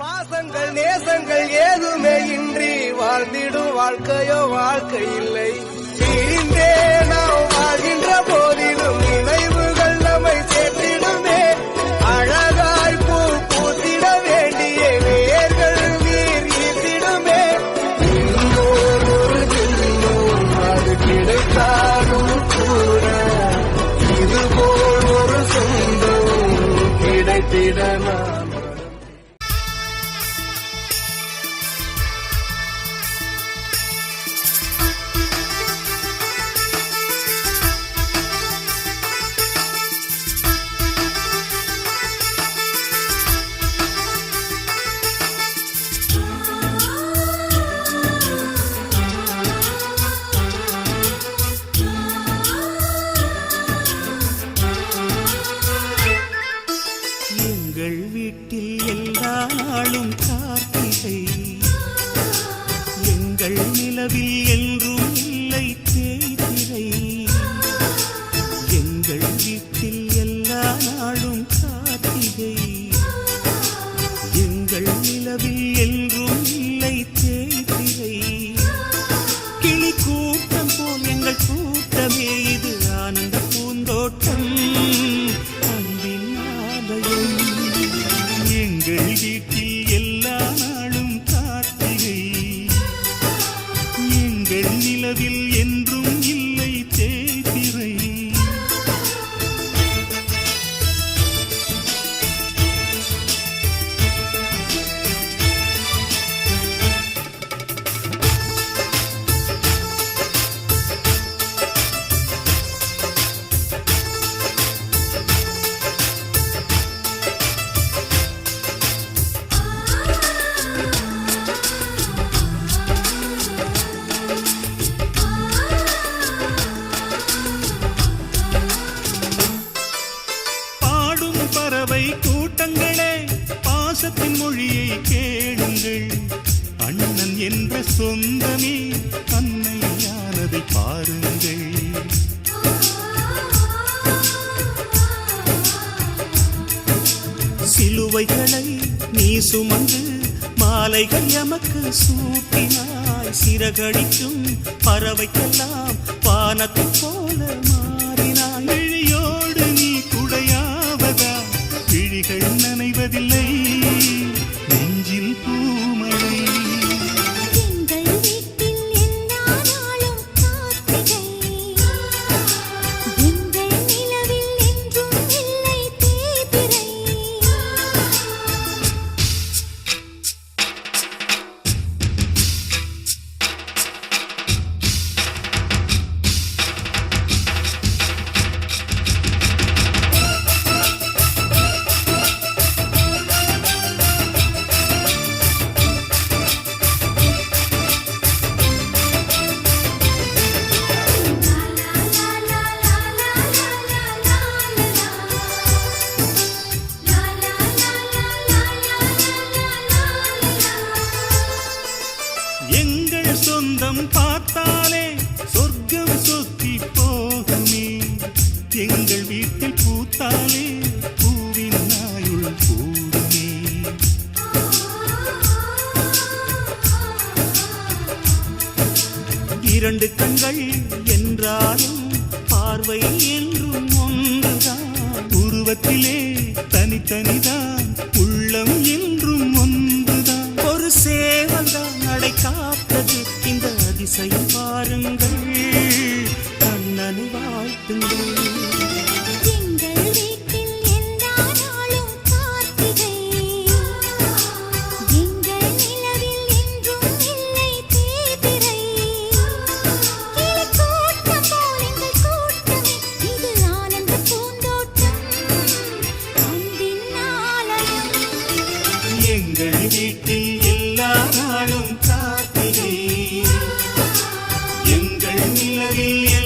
பாசங்கள் நேசங்கள் ஏதுமே இன்றி வாழ்ந்திடும் வாழ்க்கையோ வாழ்க்கை இல்லை. பிரிந்தே நாம் வாழ்கின்ற போதிலும் நினைவுகள் நம்மை சேர்த்திடுமே. அழகாய் பூ பூத்திட வேண்டிய வேர்கள் நீர் ஈர்த்திடுமே. இன்னொரு ஒரு ஜென்மம் அது கிடைத்தாலும் கூட இதுபோல் ஒரு சொந்தம் கிடைத்திட நான் எங்கள் நிலவில் என்ற சொந்தமே அன்னையானதை பாருங்கள். சிலுவைகளை நீ சுமந்து மாலைகள் எமக்கு சூட்டினாய். சிறகடிக்கும் பறவைக்கெல்லாம் வானத்தை போல மாறினாய். இழியோடு நீ குடையாவதா? விழிகள் சொந்தம் பார்த்தாலே சொர்க்கம் சொத்தி போகுமே. எங்கள் வீட்டில் பூத்தாலே பூவின் நாயுள் கூடுமே. இரண்டு கண்கள் என்றாலும் பார்வை என்றும் ஒன்றுதான். உருவத்திலே தனித்தனிதான் காத்துங்கள் எங்கள் வீட்டில் எல்லா நாளும் காத்திரே எங்கள் நிலவில்